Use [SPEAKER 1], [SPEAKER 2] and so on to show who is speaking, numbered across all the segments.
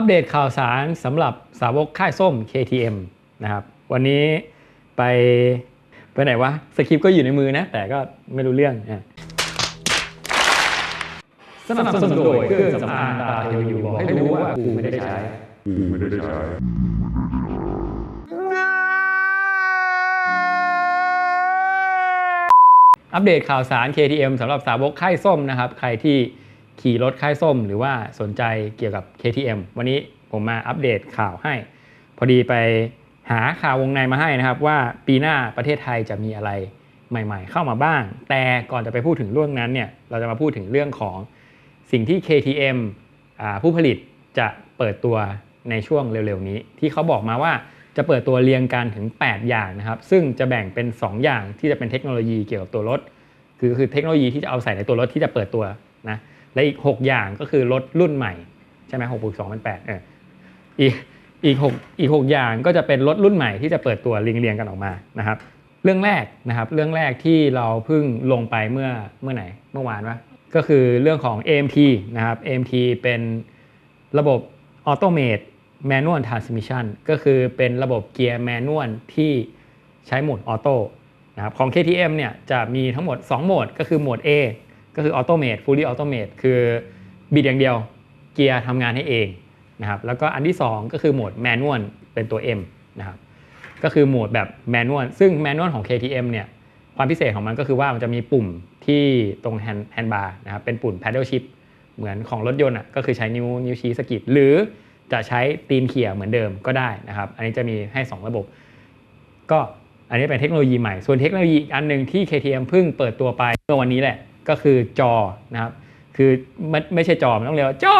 [SPEAKER 1] อัปเดตข่าวสารสำหรับสาวกค่ายส้ม KTM นะครับ วันนี้ไปไปไหนวะ สคริปต์ก็อยู่ในมือนะ แต่ก็ไม่รู้เรื่องอะสนับสนุนโดยเครื่องสำอางตาเทลยูบอกให้รู้ว่ากูไม่ได้ใช้
[SPEAKER 2] ไม่ได้ใช้
[SPEAKER 1] อัปเดตข่าวสาร KTM สำหรับสาวกค่ายส้มนะครับ ใครที่ ขี่รถค่ายส้ม หรือว่าสนใจเกี่ยวกับ KTM วันนี้ผมมาอัปเดตข่าวให้ พอดีไปหาข่าววงในมาให้นะครับ ว่าปีหน้าประเทศไทยจะมีอะไรใหม่ ๆ เข้ามาบ้าง แต่ก่อนจะไปพูดถึงเรื่องนั้นเนี่ยเราจะมาพูดถึงเรื่องของสิ่งที่ KTM ผู้ผลิตจะเปิดตัวในช่วงเร็วๆนี้ ที่เขาบอกมาว่าจะเปิดตัวเรียงกันถึง 8 อย่างนะครับ ซึ่งจะแบ่งเป็น 2 อย่างที่จะเป็นเทคโนโลยีเกี่ยวกับตัวรถ คือคือเทคโนโลยีที่จะเอาใส่ในตัวรถที่จะเปิดตัวนะ และอีก 6 อย่างก็คือรถรุ่นใหม่ใช่ไหมหกบวกสองเป็นแปดเอออีกอีกหกอีกหกอย่างก็จะเป็นรถรุ่นใหม่ที่จะเปิดตัวเรียงเรียงกันออกมานะครับ เรื่องแรกนะครับ เรื่องแรกที่เราเพิ่งลงไปเมื่อเมื่อไหนเมื่อวานวะก็คือเรื่องของ AMT นะครับ AMT เป็นระบบ Automate Manual Transmission ก็คือเป็นระบบเกียร์แมนนวลที่ใช้โหมดออโต้นะครับของ KTM เนี่ยจะมีทั้งหมด 2 โหมด ก็คือโหมด A ก็คือ Automate Fully Automate คือบิดอย่างเดียวเกียร์ทำงานให้เองนะครับแล้วก็อันที่ 2 ก็คือโหมด Manual เป็นตัว M นะครับก็คือโหมดแบบ Manual ซึ่ง Manual ของ KTM เนี่ยความพิเศษของมันก็คือว่ามันจะมีปุ่มที่ตรงแฮนด์แฮนด์บาร์นะครับเป็นปุ่ม paddle shift เหมือนของรถยนต์อะก็คือใช้นิ้วนิ้วชี้สกิดหรือจะใช้ตีนเขี่ยเหมือนเดิมก็ได้นะครับอันนี้จะมีให้ 2 ระบบ ก็อันนี้เป็นเทคโนโลยีใหม่ ส่วนเทคโนโลยีอันหนึ่งที่ KTM เพิ่งเปิดตัวไปเมื่อวันนี้แหละ ก็คือจอนะครับ คือไม่ไม่ใช่จอมันต้องเรียกว่าจอ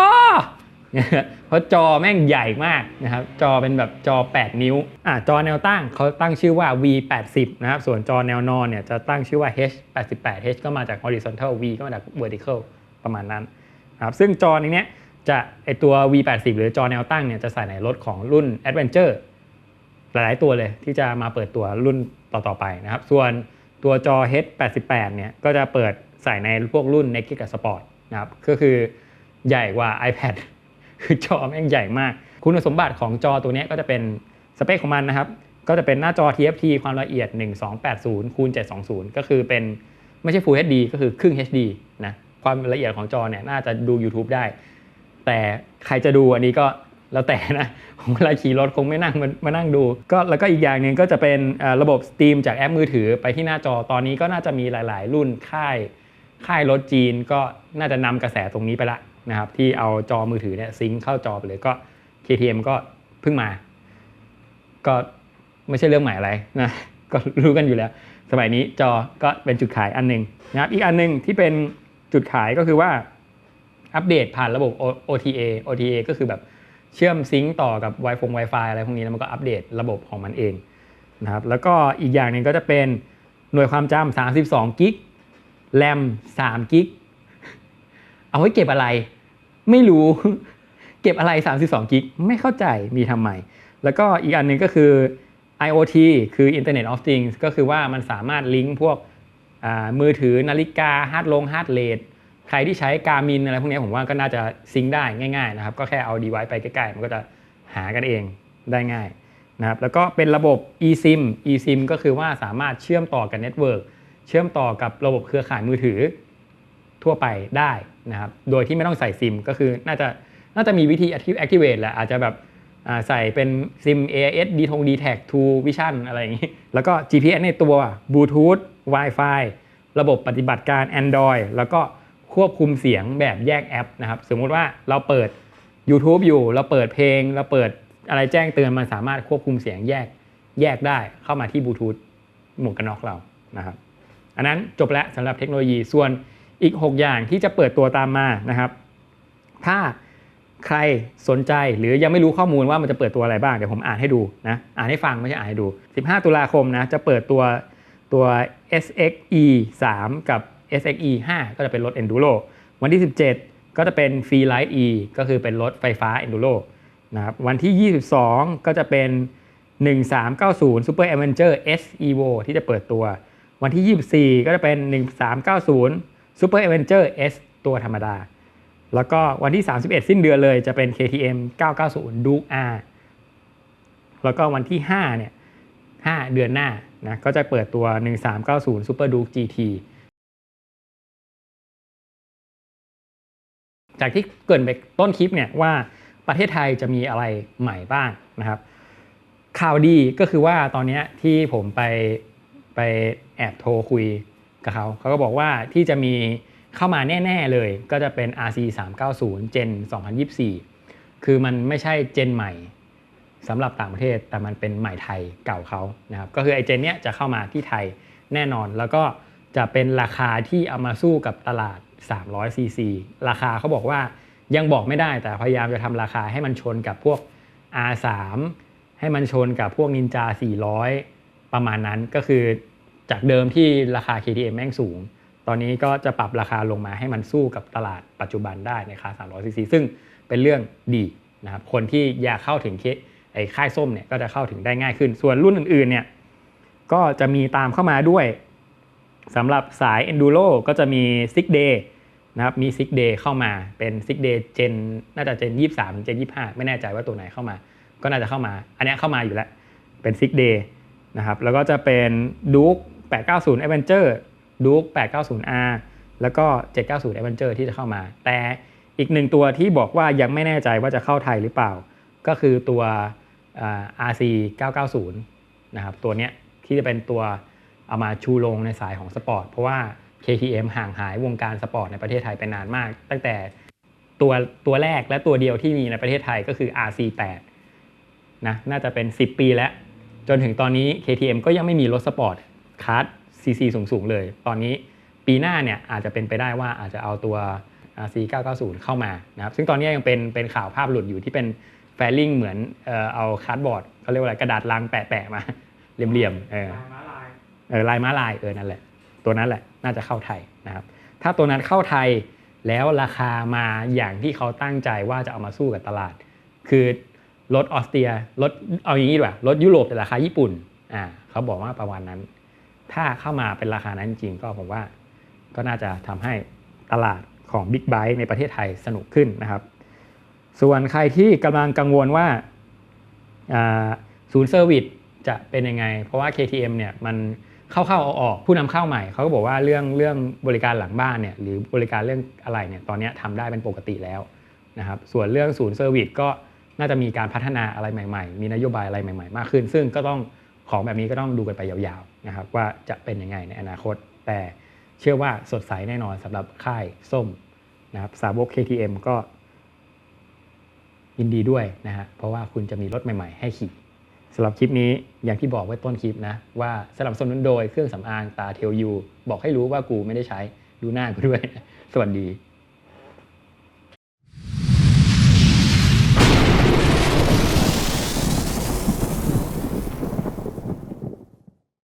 [SPEAKER 1] เพราะจอแม่งใหญ่มากนะครับ จอเป็นแบบจอ 8 นิ้วอะจอแนวตั้งเขาตั้งชื่อว่า V80 นะครับ ส่วนจอแนวนอนเนี่ยจะตั้งชื่อว่า H88 H ก็มาจาก horizontal V ก็มาจาก vertical ประมาณนั้นนะครับซึ่งจอนี้เนี้จะไอตัว V80 หรือจอแนวตั้งเนี่ยจะใส่ในรถของรุ่น Adventure หลายๆตัวเลยที่จะมาเปิดตัวรุ่นต่อๆไปนะครับ ส่วนตัวจอ H88 เนี่ยก็จะเปิด ใส่ในพวกรุ่น Naked กับ Sport นะครับก็คือใหญ่กว่า iPad คือจอแม่งใหญ่มาก คุณสมบัติของจอตัวนี้ก็จะเป็นสเปคของมันนะครับ ก็จะเป็นหน้าจอ TFT ความละเอียด 1280คูณ720 ก็คือเป็นไม่ใช่ Full HD ก็คือครึ่ง HD นะความละเอียดของจอเนี่ยน่าจะดู YouTube ได้ แต่ใครจะดูอันนี้ก็แล้วแต่นะผมเวลาขี่รถคงไม่นั่งมามานั่งดู ก็แล้วก็อีกอย่างหนึ่งก็จะเป็นระบบสตรีมจากแอปมือถือไปที่หน้าจอตอนนี้ก็น่าจะมีหลาย ๆ รุ่นค่าย ค่ายรถจีนก็น่าจะนำกระแสตรงนี้ไปละนะครับที่เอาจอมือถือเนี่ยซิงเข้าจอไปเลยก็ KTM ก็เพิ่งมา ก็ไม่ใช่เรื่องใหม่อะไรนะก็รู้กันอยู่แล้ว สมัยนี้จอก็เป็นจุดขายอันหนึ่งนะครับอีกอันหนึ่งที่เป็นจุดขายก็คือว่าอัปเดตผ่านระบบ OTA OTA ก็คือแบบเชื่อมซิงค์ต่อกับ Wi-Fi Wi-Fi อะไรพวกนี้แล้วมันก็อัปเดตระบบของมันเองนะครับแล้วก็อีกอย่างหนึ่งก็จะเป็นหน่วยความจำ32กิก แรม3กิก เอาไว้เก็บอะไร ไม่รู้ เก็บอะไร 32กิก ไม่เข้าใจ มีทำไม แล้วก็อีกอันหนึงก็คือ IoT คือ Internet of Things ก็คือว่ามันสามารถลิงก์พวกมือถือนาฬิกาฮาร์ดลงฮาร์ดเรทใครที่ใช้การมินอะไรพวกนี้ผมว่าก็น่าจะซิงได้ง่ายๆนะครับ ก็แค่เอา device ไปใกล้ๆ มันก็จะหากันเองได้ง่ายนะครับแล้วก็เป็นระบบ eSIM eSIM ก็คือว่าสามารถเชื่อมต่อกับเน็ตเวิร์ก เชื่อมต่อกับระบบเครือข่ายมือถือทั่วไปได้นะครับ โดยที่ไม่ต้องใส่ซิม ก็คือน่าจะน่าจะมีวิธี activate แหละอาจจะแบบใส่เป็นซิม AIS d ทง d t a g to vision อะไรอย่างนี้ แล้วก็ GPS ในตัว Bluetooth Wi-Fi ระบบปฏิบัติการ Android แล้วก็ควบคุมเสียงแบบแยกแอปนะครับ สมมุติว่าเราเปิด YouTube อยู่ เราเปิดเพลง เราเปิดอะไรแจ้งเตือนมันสามารถควบคุมเสียงแยกแยกได้เข้ามาที่บลูทูธหมวกกันน็อกเรานะครับ อันนั้นจบแล้วสำหรับเทคโนโลยีส่วนอีก 6 อย่างที่จะเปิดตัวตามมานะครับ ถ้าใครสนใจหรือยังไม่รู้ข้อมูลว่ามันจะเปิดตัวอะไรบ้าง เดี๋ยวผมอ่านให้ดูนะอ่านให้ฟังไม่ใช่อ่านให้ดู 15 ตุลาคมนะจะเปิดตัวตัว SXE 3 กับ SXE 5 ก็จะเป็นรถ Enduro วันที่ 17 ก็จะเป็น Free Light E ก็คือเป็นรถไฟฟ้า Enduro นะครับวันที่ 22 ก็จะเป็น 1390 Super Avenger S Evo ที่จะเปิดตัว วันที่ 24 ก็จะเป็น 1390 Super Avenger S ตัวธรรมดา แล้วก็วันที่ 31 สิ้นเดือนเลยจะเป็น KTM 990 Duke R แล้วก็วันที่ 5 เนี่ย 5 เดือนหน้านะก็จะเปิดตัว 1390 Super Duke GT จากที่เกินไปต้นคลิปเนี่ยว่าประเทศไทยจะมีอะไรใหม่บ้างนะครับ ข่าวดีก็คือว่าตอนนี้ที่ผมไปไป แอบโทรคุยกับเขาเขาก็บอกว่าที่จะมีเข้ามาแน่ ๆ เลย ก็จะเป็น RC 390 Gen 2024 คือมันไม่ใช่เจนใหม่สำหรับต่างประเทศแต่มันเป็นใหม่ไทยเก่าเขานะครับก็คือไอ้เจนเนี้ยจะเข้ามาที่ไทยแน่นอน แล้วก็จะเป็นราคาที่เอามาสู้กับตลาด 300 cc ราคาเขาบอกว่ายังบอกไม่ได้แต่พยายามจะทำราคาให้มันชนกับพวก R3 ให้มันชนกับพวกนินจา400 ประมาณนั้นก็คือ จากเดิมที่ราคา KTM แม่งสูง ตอนนี้ก็จะปรับราคาลงมาให้มันสู้กับตลาดปัจจุบันได้ในคา300 cc ซึ่งเป็นเรื่องดีนะครับ คนที่อยากเข้าถึงเคไอ้ค่ายส้มเนี่ยก็จะเข้าถึงได้ง่ายขึ้น ส่วนรุ่นอื่นๆเนี่ยก็จะมีตามเข้ามาด้วยสำหรับสาย Enduro ก็จะมี Six Day นะครับมี Six Day เข้ามาเป็น Six Day Gen น่าจะ Gen 23ถึง Gen 25 ไม่แน่ใจว่าตัวไหนเข้ามา ก็น่าจะเข้ามา อันนี้เข้ามาอยู่แล้ว เป็น Six Day นะครับแล้วก็จะเป็น Duke 890 Adventure Duke 890R แล้วก็ 790 Adventure ที่จะเข้ามา แต่อีกหนึ่งตัวที่บอกว่ายังไม่แน่ใจว่าจะเข้าไทยหรือเปล่า ก็คือตัวอ่า RC 990 นะครับ ตัวเนี้ยที่จะเป็นตัวเอามาชูลงในสายของสปอร์ตเพราะว่า KTM ห่างหายวงการสปอร์ตในประเทศไทยไปนานมาก ตั้งแต่ตัวตัวแรกและตัวเดียวที่มีในประเทศไทยก็คือ RC8 นะน่าจะเป็น 10 ปีแล้ว จนถึงตอนนี้ KTM ก็ยังไม่มีรถสปอร์ต คาร์ด CC สูงๆเลย ตอนนี้ปีหน้าเนี่ยอาจจะเป็นไปได้ว่าอาจจะเอาตัว RC 990 เข้ามานะครับซึ่งตอนนี้ยังเป็นเป็นข่าวภาพหลุดอยู่ที่เป็นแฟลลิงเหมือนเอ่อเอาคาร์ดบอร์ดเขาเรียกว่าอะไรกระดาษลังแปะๆมาเหลี่ยมๆเออเออลายม้าลายเออนั่นแหละตัวนั้นแหละน่าจะเข้าไทยนะครับถ้าตัวนั้นเข้าไทยแล้วราคามาอย่างที่เขาตั้งใจว่าจะเอามาสู้กับตลาด คือรถออสเตรียรถเอาอย่างนี้ดีกว่ารถยุโรปแต่ราคาญี่ปุ่นอ่าเขาบอกว่าประมาณนั้น ถ้าเข้ามาเป็นราคานั้นจริงก็ผมว่าก็น่าจะทำให้ตลาดของ Big b i ในประเทศไทยสนุกขึ้นนะครับ ส่วนใครที่กำลังกังวลว่าศูนย์เซอร์วิสจะเป็นยังไง เพราะว่า KTM เนี่ยมันเข้าเข้าออกผู้นำเข้าใหม่เขาก็บอกว่าเรื่องเรื่องบริการหลังบ้านเนี่ยหรือบริการเรื่องอะไรเนี่ยตอนนี้ทำได้เป็นปกติแล้วนะครับส่วนเรื่องศูนย์เซอร์วิสก็น่าจะมีการพัฒนาอะไรใหม่ ๆ มีนโยบายอะไรใหม่ ๆ มากขึ้น ซึ่งก็ต้อง ของแบบนี้ก็ต้องดูกันไปยาวๆนะครับว่าจะเป็นยังไงในอนาคต แต่เชื่อว่าสดใสแน่นอนสำหรับค่ายส้มนะครับสาวก KTM ก็ยินดีด้วยนะฮะเพราะว่าคุณจะมีรถใหม่ๆ ให้ขี่สำหรับคลิปนี้อย่างที่บอกไว้ต้นคลิปนะ ว่าสนับสนุนโดยเครื่องสำอางตาเทลยูบอกให้รู้ว่ากูไม่ได้ใช้ดูหน้ากูด้วย สวัสดี